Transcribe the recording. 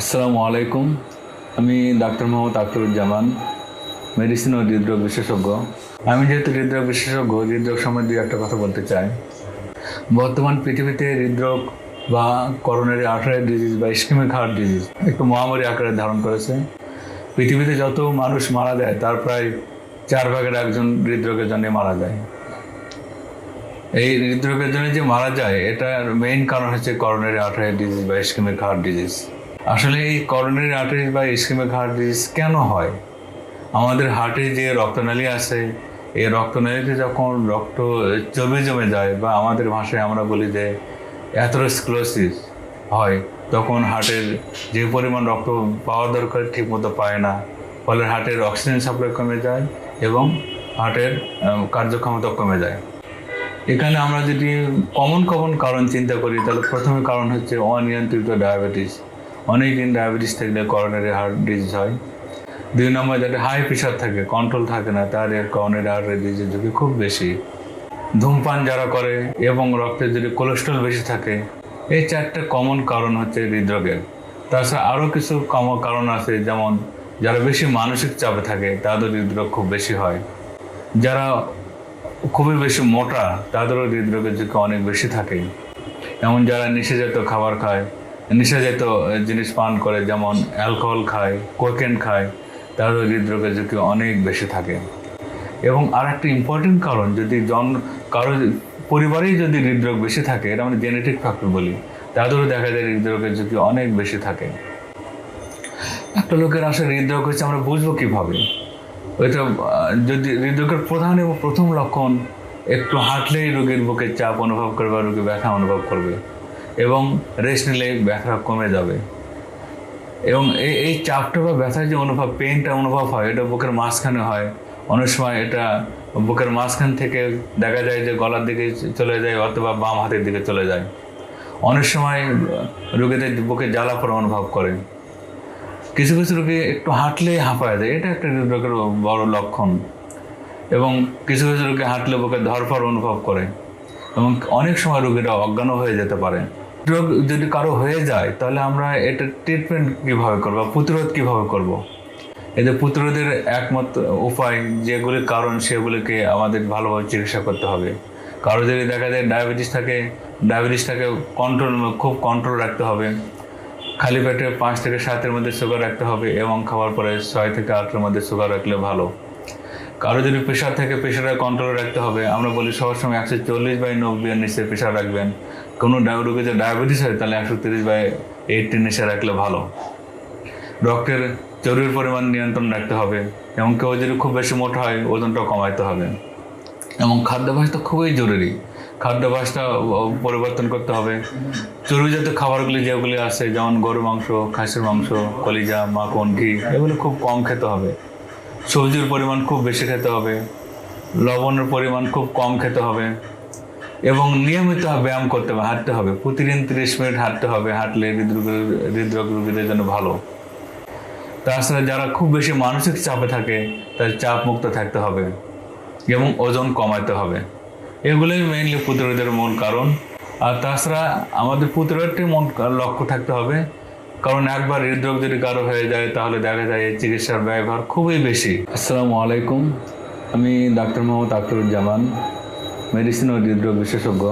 আসসালামু আলাইকুম। আমি ডাক্তার মোহাম্মদ আখতারুজ্জামান, মেডিসিন ও হৃদরোগ বিশেষজ্ঞ। আমি যেহেতু হৃদরোগ বিশেষজ্ঞ, হৃদরোগ সম্বন্ধে একটা কথা বলতে চাই। বর্তমান পৃথিবীতে হৃদরোগ বা করোনারি আর্টারি ডিজিজ বা ইস্কিমিক হার্ট ডিজিজ একটু মহামারী আকারে ধারণ করেছে। পৃথিবীতে যত মানুষ মারা যায়, তার প্রায় চার ভাগের একজন হৃদরোগের জন্য মারা যায়। এই হৃদরোগের জন্য যে মারা যায়, এটার মেইন কারণ হচ্ছে করোনারি আর্টারি ডিজিজ বা ইস্কিমিক হার্ট ডিজিজ। আসলে এই করোনারি আর্টারি বা ইস্কিমিক হার্ট ডিজিজ কেন হয়? আমাদের হার্টে যে রক্তনালী আছে, এই রক্তনালীতে যখন রক্ত জমে জমে যায় বা আমাদের ভাষায় আমরা বলি যে অ্যাথোরোস্ক্লোসিস হয়, তখন হার্টের যে পরিমাণ রক্ত পাওয়া দরকার ঠিকমতো পায় না। ফলে হার্টের অক্সিজেন সাপ্লাই কমে যায় এবং হার্টের কার্যক্ষমতা কমে যায়। এখানে আমরা যদি কমন কমন কারণ চিন্তা করি, তাহলে প্রথমে কারণ হচ্ছে অনিয়ন্ত্রিত ডায়াবেটিস অনেক দিন ডায়াবেটিস থাকলে করোনারি হার্ট ডিজিজ হয়। দুই নম্বর যাতে হাই প্রেশার থাকে কন্ট্রোল থাকে না, তার করোনারি হার্ট ডিজিজের ঝুঁকি খুব বেশি। ধূমপান যারা করে এবং রক্তে যদি কোলেস্ট্রল বেশি থাকে, এই চারটে কমন কারণ হচ্ছে হৃদরোগের তাছাড়া আরও কিছু কমন কারণ আছে, যেমন যারা বেশি মানসিক চাপে থাকে, তাদের হৃদরোগ খুব বেশি হয়। যারা খুবই বেশি মোটা, তাদেরও হৃদরোগের ঝুঁকি অনেক বেশি থাকে। এমন যারা নিষেজাত খাবার খায় নিষেজাত জিনিস পান করে, যেমন অ্যালকোহল খায়, কোকেন খায় তাদেরও হৃদরোগের ঝুঁকি অনেক বেশি থাকে। এবং আর একটা ইম্পর্টেন্ট কারণ, যদি জন, কারও পরিবারেই যদি হৃদরোগ বেশি থাকে এটা আমরা জেনেটিক ফ্যাক্টর বলি, তাদেরও দেখা যায় হৃদরোগের ঝুঁকি অনেক বেশি থাকে। একটা লোকের আসলে হৃদরোগ হচ্ছে আমরা বুঝব কীভাবে? ওইটা যদি হৃদরোগের প্রধান এবং প্রথম লক্ষণ, একটু হাঁটলেই রোগীর বুকে চাপ অনুভব করবে, রোগী ব্যথা অনুভব করবে। এবং রেস্ট নিলে ব্যথা কমে যাবে। এবং এই এই চাপটা বা ব্যথার যে অনুভব পেনটা অনুভব হয়, এটা বুকের মাঝখানে হয়। অনেক সময় এটা বুকের মাঝখান থেকে দেখা যায় যে গলার দিকে চলে যায় অথবা বাম হাতের দিকে চলে যায়। অনেক সময় রোগীদের বুকে জ্বালা পড়া অনুভব করে। কিছু কিছু রোগী একটু হাঁটলেই হাঁপায় যায় এটা একটা হৃদরোগের বড় লক্ষণ। এবং কিছু কিছু রোগী হাঁটলে বুকে ধরফর অনুভব করে। এবং অনেক সময় রোগীরা অজ্ঞানও হয়ে যেতে পারে। রোগ যদি কারও হয়ে যায়, তাহলে আমরা এটা ট্রিটমেন্ট কীভাবে করব? প্রতিরোধ কীভাবে করব। এদের প্রতিরোধের একমাত্র উপায়, যেগুলির কারণ, সেগুলিকে আমাদের ভালোভাবে চিকিৎসা করতে হবে। কারও যদি দেখা যায় ডায়াবেটিস থাকে ডায়াবেটিসটাকে কন্ট্রোল খুব কন্ট্রোল রাখতে হবে। খালি পেটে পাঁচ থেকে সাতের মধ্যে সুগার রাখতে হবে এবং খাওয়ার পরে ছয় থেকে আটের মধ্যে সুগার রাখলে ভালো। কারও যদি প্রেশার থাকে প্রেশারে কন্ট্রোল রাখতে হবে। আমরা বলি, সবার সময় একশো চল্লিশ বাই নব্বই নিচে প্রেশার রাখবেন। কোনো রোগী যদি ডায়াবেটিস হয়, তাহলে একশো তিরিশ বাই এইটটি নিচে রাখলে ভালো। রক্তের চর্বির পরিমাণ নিয়ন্ত্রণ রাখতে হবে, এবং কেউ যদি খুব বেশি মোটা হয় ওজনটা কমাইতে হবে। এবং খাদ্যাভ্যাস তো খুবই জরুরি। খাদ্যাভ্যাসটা পরিবর্তন করতে হবে। চর্বিজাত খাবারগুলি যেগুলি আছে, যেমন গরু মাংস, খাসির মাংস, কলিজা, মাখন, ঘি, এগুলো খুব কম খেতে হবে। সবজির পরিমাণ খুব বেশি খেতে হবে, লবণের পরিমাণ খুব কম খেতে হবে এবং নিয়মিত ব্যায়াম করতে হবে, হাঁটতে হবে। প্রতিদিন তিরিশ মিনিট হাঁটতে হবে, হাঁটলে হৃদরোগ হৃদরোগ রোগীদের জন্য ভালো। তাছাড়া যারা খুব বেশি মানসিক চাপে থাকে, তাদের চাপ মুক্ত থাকতে হবে এবং ওজন কমাতে হবে। এগুলোই মেইনলি প্রতিরোধের মূল কারণ। আর তাছাড়া আমাদের প্রতিরোধটি মন লক্ষ্য থাকতে হবে কারণ একবার হৃদরোগ যদি কারও হয়ে যায়, তাহলে দেখা যায় চিকিৎসার ব্যয়ভার খুবই বেশি। আসসালামু আলাইকুম। আমি ডাক্তার মোহাম্মদ আখতারুজ্জামান মেডিসিন ও হৃদরোগ বিশেষজ্ঞ।